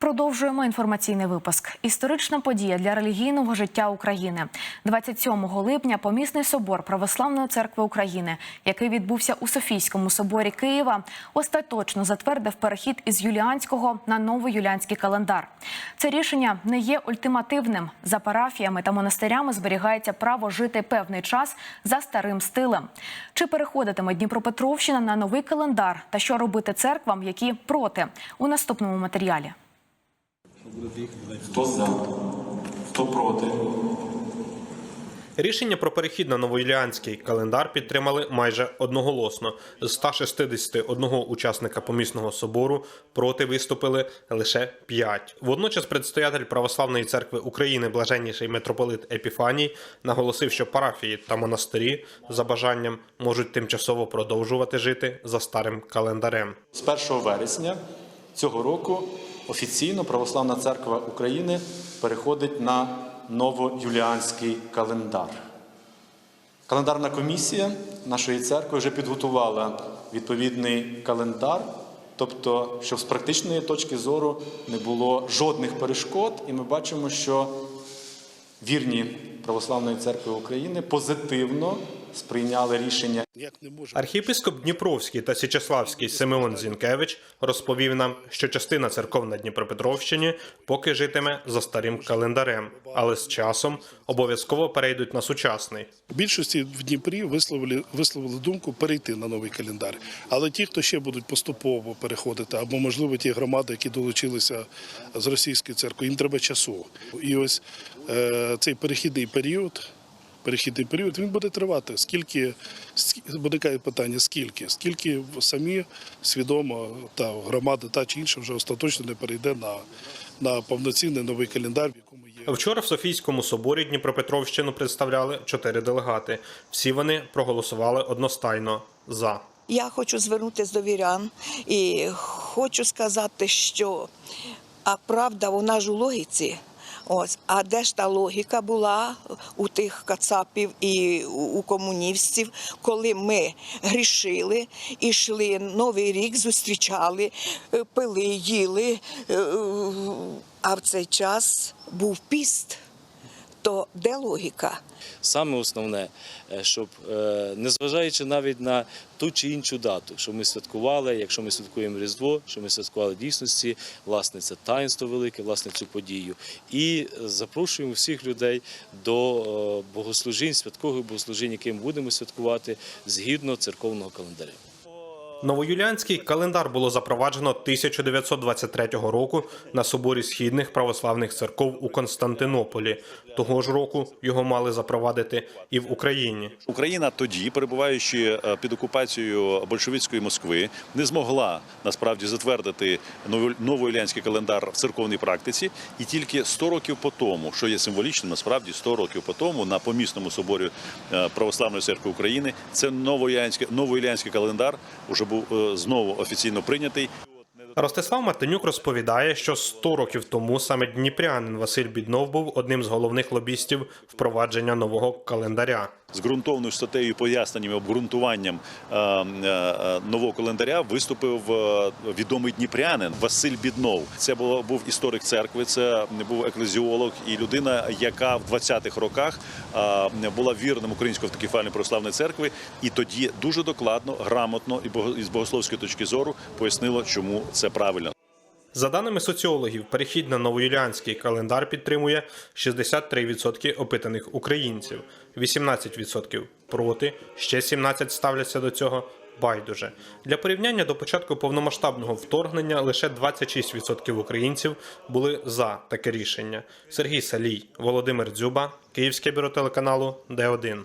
Продовжуємо інформаційний випуск. Історична подія для релігійного життя України. 27 липня помісний собор Православної церкви України, який відбувся у Софійському соборі Києва, остаточно затвердив перехід із юліанського на новоюліанський календар. Це рішення не є ультимативним. За парафіями та монастирями зберігається право жити певний час за старим стилем. Чи переходитиме Дніпропетровщина на новий календар та що робити церквам, які проти у наступному матеріалі? Хто за? Хто проти? Рішення про перехід на новоюліанський календар підтримали майже одноголосно. З 161 учасника помісного собору проти виступили лише 5. Водночас предстоятель Православної церкви України, блаженніший митрополит Епіфаній, наголосив, що парафії та монастирі за бажанням можуть тимчасово продовжувати жити за старим календарем. З 1 вересня цього року офіційно Православна церква України переходить на новоюліанський календар. Календарна комісія нашої церкви вже підготувала відповідний календар, тобто, щоб з практичної точки зору не було жодних перешкод, і ми бачимо, що вірні Православної церкви України позитивно сприйняли рішення Як не може Архієпископ Дніпровський та Січеславський Симеон Зінкевич розповів нам, що частина церков на Дніпропетровщині поки житиме за старим календарем, але з часом обов'язково перейдуть на сучасний. більшості в Дніпрі висловили висловили думку перейти на новий календар. Але ті, хто ще будуть поступово переходити, або можливо ті громади, які долучилися з російської церкви, їм треба часу. І ось е, цей перехідний період. Перехідний період він буде тривати. Скільки ск- виникає питання, скільки? Скільки самі свідомо та громада та чи інша вже остаточно не перейде на, на повноцінний новий календар, в якому є. Вчора в Софійському соборі Дніпропетровщину представляли чотири делегати. Всі вони проголосували одностайно за. Я хочу звернутися до вірян і хочу сказати, що а правда вона ж у логіці. Ось, а де ж та логіка була у тих кацапів і у комуністів, коли ми грішили, і йшли новий рік, зустрічали, е, пили, їли, е, е, а в цей час був піст. То де логіка? Саме основне, е, щоб е, незважаючи навіть на ту чи іншу дату, що ми святкували, якщо ми святкуємо Різдво, що ми святкували дійсності, власне, це таїнство велике, власне, цю подію. І запрошуємо всіх людей до е, богослужінь, святкових богослужінь, які ми будемо святкувати згідно церковного календаря. Новоюліанський календар було запроваджено 1923 року на соборі східних православних церков у Константинополі. Того ж року його мали запровадити і в Україні. Україна тоді, перебуваючи е, під окупацією большевицької Москви, не змогла насправді затвердити ново- новоілянський календар в церковній практиці, і тільки 100 років по тому, що є символічним, насправді 100 років по тому на помісному соборі е, Православної церкви України це новоілянський календар уже був е, знову офіційно прийнятий. Ростислав Мартинюк розповідає, що 100 років тому саме дніпрянин Василь Біднов був одним з головних лобістів впровадження нового календаря. З ґрунтовною статтею, поясненням, обґрунтуванням е, е, нового календаря виступив е, відомий дніпрянин Василь Біднов. Це було був історик церкви, це був еклезіолог і людина, яка в 20-х роках була вірним української автокефальної православної церкви, і тоді дуже докладно, грамотно і з богословської точки зору пояснило, чому це правильно. За даними соціологів, перехід на новоюліанський календар підтримує 63% опитаних українців, 18% проти, ще 17% ставляться до цього байдуже. Для порівняння до початку повномасштабного вторгнення лише 26% українців були за таке рішення. Сергій Салій, Володимир Дзюба, Київське бюро телеканалу Д1.